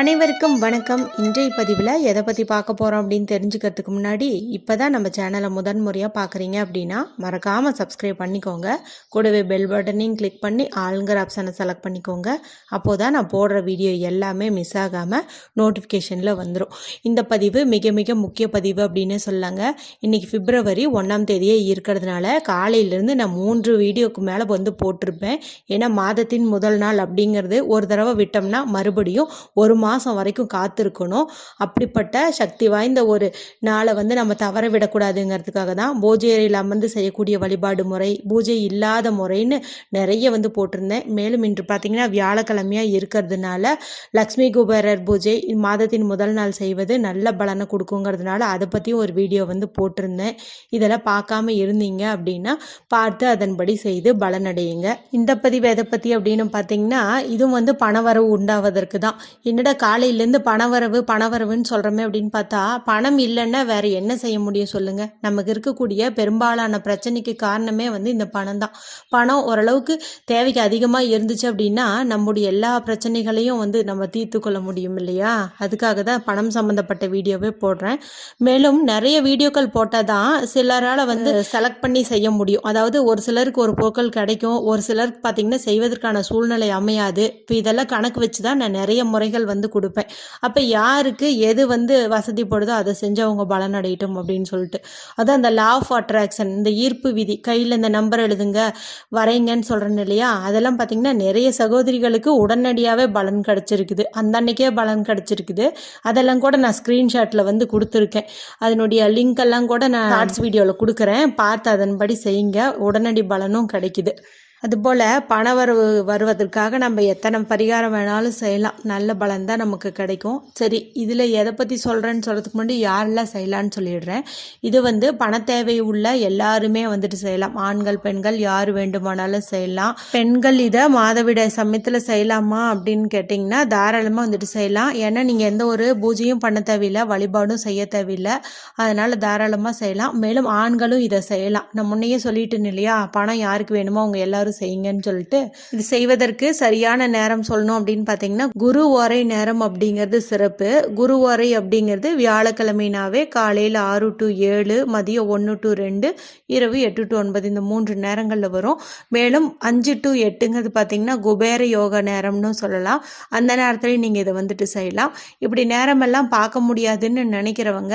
அனைவருக்கும் வணக்கம். இன்றைய பதிவில் எதை பற்றி பார்க்க போகிறோம் அப்படின்னு தெரிஞ்சுக்கிறதுக்கு முன்னாடி இப்போ தான் நம்ம சேனலை முதன் முறையாக பார்க்குறீங்க அப்படின்னா மறக்காமல் சப்ஸ்கிரைப் பண்ணிக்கோங்க. கூடவே பெல் பட்டனையும் கிளிக் பண்ணி ஆளுங்கிற ஆப்ஷனை செலக்ட் பண்ணிக்கோங்க. அப்போது தான் நான் போடுற வீடியோ எல்லாமே மிஸ் ஆகாமல் நோட்டிஃபிகேஷனில் வந்துடும் இந்த பதிவு மிக மிக முக்கிய பதிவு அப்படின்னு சொல்லாங்க இன்றைக்கி பிப்ரவரி ஒன்றாம் தேதியே இருக்கிறதுனால காலையிலேருந்து நான் மூன்று வீடியோக்கு மேலே வந்து போட்டிருப்பேன். ஏன்னா மாதத்தின் முதல் நாள் அப்படிங்கிறது ஒரு தடவை விட்டோம்னா மறுபடியும் ஒரு மாதம் வரைக்கும் காத்திருக்கணும். அப்படிப்பட்ட சக்தி வாய்ந்த ஒரு நாளை வந்து நம்ம தவற விடக்கூடாதுங்கிறதுக்காக தான் பூஜையறையில் அமர்ந்து செய்யக்கூடிய வழிபாடு முறை பூஜை இல்லாத முறைன்னு நிறைய வந்து போட்டிருந்தேன். மேலும் இன்று பார்த்தீங்கன்னா வியாழக்கிழமையாக இருக்கிறதுனால லக்ஷ்மி குபேரர் பூஜை மாதத்தின் முதல் நாள் செய்வது நல்ல பலனை கொடுக்குங்கிறதுனால அதை பற்றியும் ஒரு வீடியோ வந்து போட்டிருந்தேன். இதெல்லாம் பார்க்காம இருந்தீங்க அப்படின்னா பார்த்து அதன்படி செய்து பலனடையுங்க. இந்த பதிவு எதை பற்றி அப்படின்னு பார்த்தீங்கன்னா இதுவும் வந்து பணவரவு உண்டாவதற்கு தான். என்னடா காலையிலேருந்து பணவரவு பணவரவுன்னு சொல்கிறோமே அப்படின்னு பார்த்தா பணம் இல்லைன்னா வேறு என்ன செய்ய முடியும் சொல்லுங்கள் நமக்கு இருக்கக்கூடிய பெரும்பாலான பிரச்சனைக்கு காரணமே வந்து இந்த பணம் தான். பணம் ஓரளவுக்கு தேவைக்கு அதிகமாக இருந்துச்சு அப்படின்னா நம்முடைய எல்லா பிரச்சனைகளையும் வந்து நம்ம தீர்த்து கொள்ள முடியும் இல்லையா? அதுக்காக தான் பணம் சம்மந்தப்பட்ட வீடியோவே போடுறேன். மேலும் நிறைய வீடியோக்கள் போட்டால் தான் சிலரால் வந்து செலக்ட் பண்ணி செய்ய முடியும். அதாவது ஒரு சிலருக்கு ஒரு பொருட்கள் கிடைக்கும். ஒரு சிலருக்கு பார்த்தீங்கன்னா செய்வதற்கான சூழ்நிலை அமையாது. இப்போ இதெல்லாம் கணக்கு வச்சு தான் நான் நிறைய முறைகள் வந்து கொடுப்பேன். அப்போ யாருக்கு எது வந்து வசதிப்படுதோ அதை செஞ்சு அவங்க பலனடையட்டும் அப்படின்னு சொல்லிட்டு. அதான் அந்த லா ஆஃப் அட்ராக்ஷன் இந்த ஈர்ப்பு விதி. கையில் இந்த நம்பர் எழுதுங்க வரைங்கன்னு சொல்கிறேன் இல்லையா? அதெல்லாம் பார்த்தீங்கன்னா நிறைய சகோதரிகளுக்கு உடனடியாகவே பலன் கிடச்சிருக்குது. அந்த அன்னைக்கே பலன் கிடச்சிருக்குது. அதெல்லாம் கூட நான் ஸ்க்ரீன்ஷாட்டில் வந்து கொடுத்துருக்கேன். அதனுடைய லிங்க் எல்லாம் கூட நான் ஷார்ட்ஸ் வீடியோவில் கொடுக்குறேன். பார்த்து அதன்படி செய்யுங்க. உடனடி பலனும் கிடைக்குது. அதுபோல் பணவரவு வருவதற்காக நம்ம எத்தனை பரிகாரம் வேணாலும் செய்யலாம். நல்ல பலன் தான் நமக்கு கிடைக்கும். சரி இதில் எதை பற்றி சொல்கிறேன்னு சொல்கிறதுக்கு முன்னாடி யாரெல்லாம் செய்யலான்னு சொல்லிடுறேன். இது வந்து பண தேவை உள்ள எல்லாருமே வந்துட்டு செய்யலாம். ஆண்கள் பெண்கள் யார் வேண்டுமானாலும் செய்யலாம். பெண்கள் இதை மாதவிடாய் சமயத்தில் செய்யலாமா அப்படின்னு கேட்டிங்கன்னா தாராளமாக வந்துட்டு செய்யலாம். ஏன்னா நீங்கள் எந்த ஒரு பூஜையும் பண்ண தேவையில்லை வழிபாடும் செய்ய தேவையில்லை. அதனால் தாராளமாக செய்யலாம். மேலும் ஆண்களும் இதை செய்யலாம். நான் முன்னையே சொல்லிட்டு இல்லையா? பணம் யாருக்கு வேணுமோ அவங்க எல்லாரும் செய்யுங்கன்னு சொல்லிட்டு இது செய்வதற்கு சரியான நேரம் சொல்லணும் அப்படின்னு பார்த்தீங்கன்னா குரு ஓரை நேரம் அப்படிங்கிறது சிறப்பு. குரு ஓரை அப்படிங்கிறது வியாழக்கிழமைனாவே காலையில் ஆறு டு ஏழு மதியம் ஒன்று டு ரெண்டு இரவு எட்டு டு ஒன்பது இந்த மூன்று நேரங்களில் வரும். மேலும் அஞ்சு டு எட்டுங்கிறது பார்த்தீங்கன்னா குபேர யோக நேரம்னு சொல்லலாம். அந்த நேரத்துலையும் நீங்கள் இதை வந்துட்டு செய்யலாம். இப்படி நேரமெல்லாம் பார்க்க முடியாதுன்னு நினைக்கிறவங்க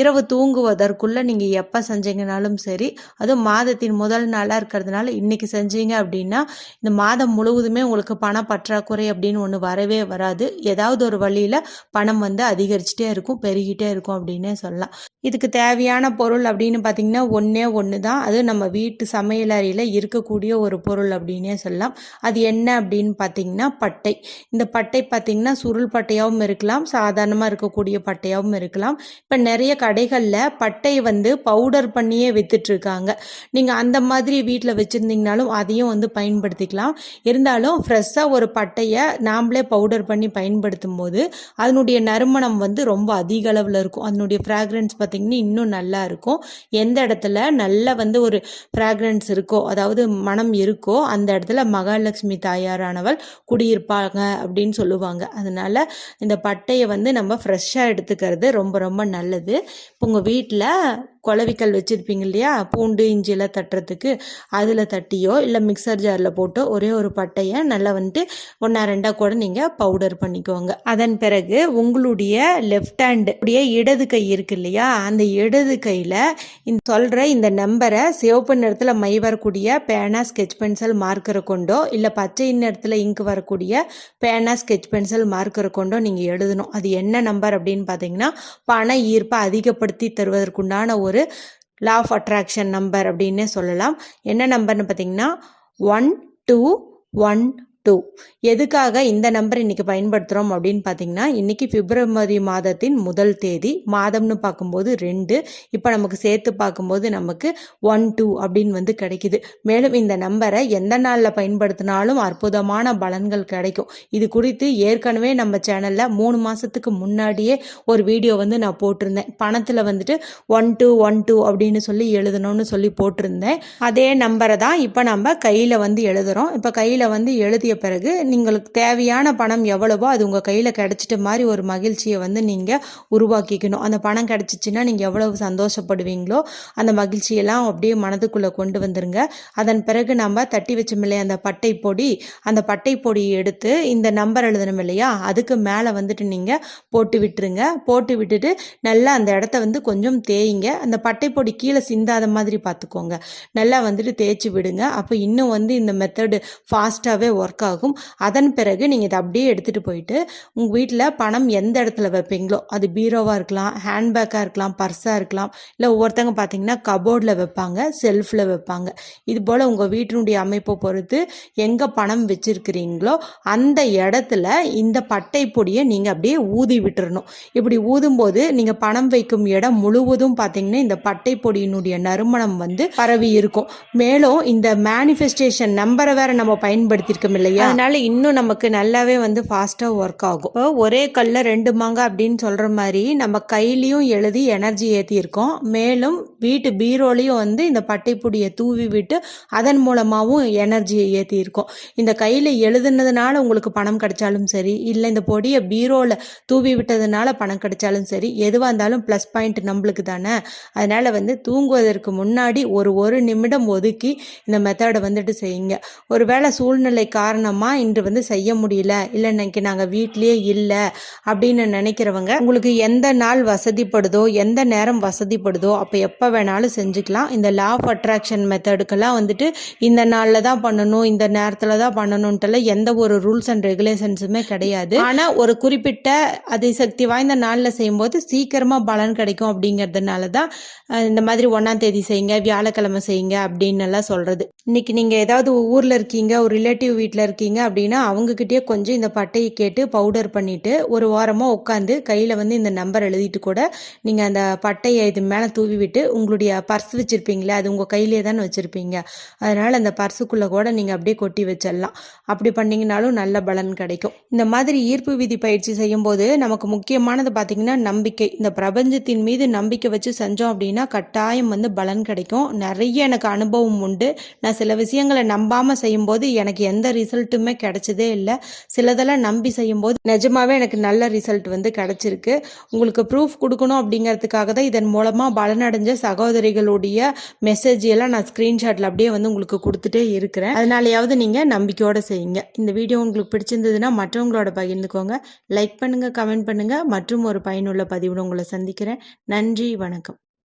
இரவு தூங்குவதற்குள்ளே நீங்கள் எப்போ செஞ்சீங்கனாலும் சரி அதுவும் மாதத்தின் முதல் நாளாக இருக்கிறதுனால இன்னைக்கு செஞ்சீங்க அப்படின்னா இந்த மாதம் முழுவதுமே உங்களுக்கு பண பற்றாக்குறை அப்படின்னு ஒன்று வரவே வராது. ஏதாவது ஒரு வழியில் பணம் வந்து அதிகரிச்சுட்டே இருக்கும் பெருகிட்டே இருக்கும் அப்படின்னே சொல்லலாம். இதுக்கு தேவையான பொருள் அப்படின்னு பார்த்தீங்கன்னா ஒன்றே ஒன்று தான் அது நம்ம வீட்டு சமையலறையில் இருக்கக்கூடிய ஒரு பொருள் அப்படின்னே சொல்லலாம். அது என்ன அப்படின்னு பார்த்தீங்கன்னா பட்டை. இந்த பட்டை பார்த்தீங்கன்னா சுருள் பட்டையாகவும் இருக்கலாம் சாதாரணமாக இருக்கக்கூடிய பட்டையாகவும் இருக்கலாம். இப்போ நிறைய கடைகளில் பட்டை வந்து பவுடர் பண்ணியே வித்துட்ருக்காங்க நீங்கள் அந்த மாதிரி வீட்டில் வச்சுருந்தீங்கனாலும் அதையும் வந்து பயன்படுத்திக்கலாம். இருந்தாலும் ஃப்ரெஷ்ஷாக ஒரு பட்டையை நாம்ளே பவுடர் பண்ணி பயன்படுத்தும் போது அதனுடைய நறுமணம் வந்து ரொம்ப அதிக அளவில் இருக்கும். அதனுடைய ஃப்ராக்ரன்ஸ் பார்த்திங்கன்னா இன்னும் நல்லா இருக்கும். எந்த இடத்துல நல்ல வந்து ஒரு ஃப்ராக்ரன்ஸ் இருக்கோ அதாவது மனம் இருக்கோ அந்த இடத்துல மகாலட்சுமி தாயாரானவள் குடியிருப்பாங்க அப்படின்னு சொல்லுவாங்க. அதனால இந்த பட்டையை வந்து நம்ம ஃப்ரெஷ்ஷாக எடுத்துக்கிறது ரொம்ப ரொம்ப நல்லது. இப்போ உங்கள் வீட்டில் குளவிக்கல் வச்சுருப்பீங்க இல்லையா? பூண்டு இஞ்சியெல்லாம் தட்டுறதுக்கு அதில் தட்டியோ இல்லை மிக்சர் ஜாரில் போட்டோ ஒரே ஒரு பட்டையை நல்லா வந்துட்டு ஒன்றா ரெண்டாக கூட நீங்கள் பவுடர் பண்ணிக்கோங்க. அதன் பிறகு உங்களுடைய லெஃப்ட் ஹேண்டு உடைய இடது கை இருக்கு இல்லையா? அந்த இடது கையில் இந்த சொல்கிற இந்த நம்பரை சிவப்பு நிறத்தில் மை வரக்கூடிய பேனா ஸ்கெச் பென்சில் மார்க்கரை கொண்டோ இல்லை பச்சை நிறத்தில் இங்க் வரக்கூடிய பேனா ஸ்கெச் பென்சில் மார்க்கரை கொண்டோ நீங்கள் எழுதணும். அது என்ன நம்பர் அப்படின்னு பார்த்தீங்கன்னா பண ஈர்ப்பை அதிகப்படுத்தி தருவதற்குண்டான ஒரு லா ஆஃப் அட்ராக்ஷன் நம்பர் அப்படின்னே சொல்லலாம். என்ன நம்பர்னு பார்த்தீங்கன்னா ஒன் டூ ஒன் டூ எதுக்காக இந்த நம்பர் இன்றைக்கி பயன்படுத்துகிறோம் அப்படின்னு பார்த்தீங்கன்னா இன்றைக்கி பிப்ரவரி மாதத்தின் முதல் தேதி மாதம்னு பார்க்கும்போது ரெண்டு. இப்போ நமக்கு சேர்த்து பார்க்கும்போது நமக்கு ஒன் டூ அப்படின்னு வந்து கிடைக்குது. மேலும் இந்த நம்பரை எந்த நாளில் பயன்படுத்தினாலும் அற்புதமான பலன்கள் கிடைக்கும். இது குறித்து ஏற்கனவே நம்ம சேனலில் மூணு மாதத்துக்கு முன்னாடியே ஒரு வீடியோ வந்து நான் போட்டிருந்தேன். பணத்தில் வந்துட்டு ஒன் டூ ஒன் டூ அப்படின்னு சொல்லி எழுதணும்னு சொல்லி போட்டிருந்தேன். அதே நம்பரை தான் இப்போ நம்ம கையில் வந்து எழுதுகிறோம் இப்போ கையில் வந்து எழுதிய ஊதிய பிறகு உங்களுக்கு தேவையான பணம் எவ்வளவோ அது உங்கள் கையில் கிடச்சிட்ட மாதிரி ஒரு மகிழ்ச்சியை வந்து நீங்கள் உருவாக்கிக்கணும். அந்த பணம் கிடச்சிச்சின்னா நீங்கள் எவ்வளவு சந்தோஷப்படுவீங்களோ அந்த மகிழ்ச்சியெல்லாம் அப்படியே மனதுக்குள்ளே கொண்டு வந்துருங்க. அதன் பிறகு நம்ம தட்டி வச்சோம் இல்லையா அந்த பட்டை பொடி. அந்த பட்டை பொடியை எடுத்து இந்த நம்பர் எழுதணும் இல்லையா அதுக்கு மேலே வந்துட்டு நீங்கள் போட்டு விட்டுருங்க. போட்டு விட்டுட்டு நல்லா அந்த இடத்த வந்து கொஞ்சம் தேய்ங்க. அந்த பட்டை பொடி கீழே சிந்தாத மாதிரி பார்த்துக்கோங்க. நல்லா வந்துட்டு தேய்ச்சி விடுங்க. அப்போ இன்னும் வந்து இந்த மெத்தடு ஃபாஸ்ட்டாகவே ஒர்க் ஆகும். அதன் பிறகு நீங்கள் இதை அப்படியே எடுத்துகிட்டு போயிட்டு உங்கள் வீட்டில் பணம் எந்த இடத்துல வைப்பீங்களோ அது பீரோவாக இருக்கலாம் ஹேண்ட்பேக்காக இருக்கலாம் பர்ஸாக இருக்கலாம் இல்லை ஒவ்வொருத்தங்க பார்த்தீங்கன்னா கபோர்டில் வைப்பாங்க செல்ஃபில் வைப்பாங்க. இது போல் உங்கள் வீட்டினுடைய அமைப்பை பொறுத்து எங்கே பணம் வச்சுருக்கிறீங்களோ அந்த இடத்துல இந்த பட்டை பொடியை நீங்கள் அப்படியே ஊதி விட்டுறணும். இப்படி ஊதும்போது நீங்கள் பணம் வைக்கும் இடம் முழுவதும் பார்த்தீங்கன்னா இந்த பட்டை பொடியினுடைய நறுமணம் வந்து பரவி இருக்கும். மேலும் இந்த மேனிஃபெஸ்டேஷன் நம்பரை வேற நம்ம பயன்படுத்தியிருக்கோம் இல்லையா? அதனால இன்னும் நமக்கு நல்லாவே வந்து ஃபாஸ்ட்டாக ஒர்க் ஆகும். இப்போ ஒரே கல்லில் ரெண்டு மாங்காய் அப்படின்னு சொல்கிற மாதிரி நம்ம கையிலையும் எழுதி எனர்ஜி ஏற்றியிருக்கோம் மேலும் வீட்டு பீரோலையும் வந்து இந்த பட்டைப்பொடியை தூவி விட்டு அதன் மூலமாகவும் எனர்ஜியை ஏற்றியிருக்கோம் இந்த கையில் எழுதுனதுனால உங்களுக்கு பணம் கிடைச்சாலும் சரி இல்லை இந்த பொடியை பீரோவில் தூவி விட்டதுனால பணம் கிடைச்சாலும் சரி எதுவாக இருந்தாலும் ப்ளஸ் பாயிண்ட் நம்மளுக்கு தானே. அதனால் வந்து தூங்குவதற்கு முன்னாடி ஒரு ஒரு நிமிடம் ஒதுக்கி இந்த மெத்தடை வந்துட்டு செய்யுங்க. ஒருவேளை சூழ்நிலை காரணமாக இன்று வந்து செய்ய முடியல இல்லை இன்னைக்கு நாங்கள் வீட்லேயே இல்லை அப்படின்னு நினைக்கிறவங்க உங்களுக்கு எந்த நாள் வசதிப்படுதோ எந்த நேரம் வசதிப்படுதோ அப்போ எப்போ வேணாலும் செஞ்சுக்கலாம். இந்த லா ஆஃப் அட்ராக்ஷன் மெத்தடுக்கெல்லாம் வந்துட்டு இந்த நாளில் தான் பண்ணணும் இந்த நேரத்தில் தான் பண்ணணுன்ட்டுலாம் எந்த ஒரு ரூல்ஸ் அண்ட் ரெகுலேஷன்ஸுமே கிடையாது. ஆனால் ஒரு குறிப்பிட்ட அதிசக்தி வாய்ந்த நாளில் செய்யும்போது சீக்கிரமாக பலன் கிடைக்கும் அப்படிங்கிறதுனால தான் இந்த மாதிரி ஒன்றாம் தேதி செய்யுங்க வியாழக்கிழமை செய்யுங்க அப்படின்னு எல்லாம் சொல்கிறது இன்னைக்கு நீங்கள் ஏதாவது ஊரில் இருக்கீங்க ஒரு ரிலேட்டிவ் வீட்டில் இருக்கீங்க அப்படின்னா அவங்கக்கிட்டே கொஞ்சம் இந்த பட்டையை கேட்டு பவுடர் பண்ணிவிட்டு ஒரு வாரமாக உட்காந்து கையில் வந்து இந்த நம்பர் எழுதிட்டு கூட நீங்கள் அந்த பட்டையை இது மேலே தூவி விட்டு உங்களுடைய பர்ஸ் வச்சுருப்பீங்களே அது உங்கள் கையிலே தானே வச்சுருப்பீங்க. அதனால் அந்த பர்ஸுக்குள்ளே கூட நீங்கள் அப்படியே கொட்டி வச்சிடலாம். அப்படி பண்ணிங்கனாலும் நல்ல பலன் கிடைக்கும். இந்த மாதிரி ஈர்ப்பு விதி பயிற்சி செய்யும்போது நமக்கு முக்கியமானது பார்த்திங்கன்னா நம்பிக்கை. இந்த பிரபஞ்சத்தின் மீது நம்பிக்கை வச்சு செஞ்சோம் அப்படின்னா கட்டாயம் வந்து பலன் கிடைக்கும். நிறைய எனக்கு அனுபவம் உண்டு. நான் சில விஷயங்களை நம்பாமல் செய்யும்போது எனக்கு எந்த ரிசல்ட்டுமே கிடைச்சதே இல்லை. சிலதெல்லாம் நம்பி செய்யும்போது நிஜமாவே எனக்கு நல்ல ரிசல்ட் வந்து கிடைச்சிருக்கு. உங்களுக்கு ப்ரூஃப் கொடுக்கணும் அப்படிங்கிறதுக்காக தான் இதன் மூலமாக பலனடைஞ்ச சகோதரிகளுடைய மெசேஜ் எல்லாம் நான் ஸ்க்ரீன்ஷாட்டில் அப்படியே வந்து உங்களுக்கு கொடுத்துட்டே இருக்கிறேன். அதனாலையாவது நீங்கள் நம்பிக்கையோடு செய்யுங்க. இந்த வீடியோ உங்களுக்கு பிடிச்சிருந்ததுன்னா மற்றவங்களோட பகிர்ந்துக்கோங்க. லைக் பண்ணுங்கள் கமெண்ட் பண்ணுங்கள் மற்றும் ஒரு பயனுள்ள பதிவுடன் உங்களை சந்திக்கிறேன். நன்றி வணக்கம்.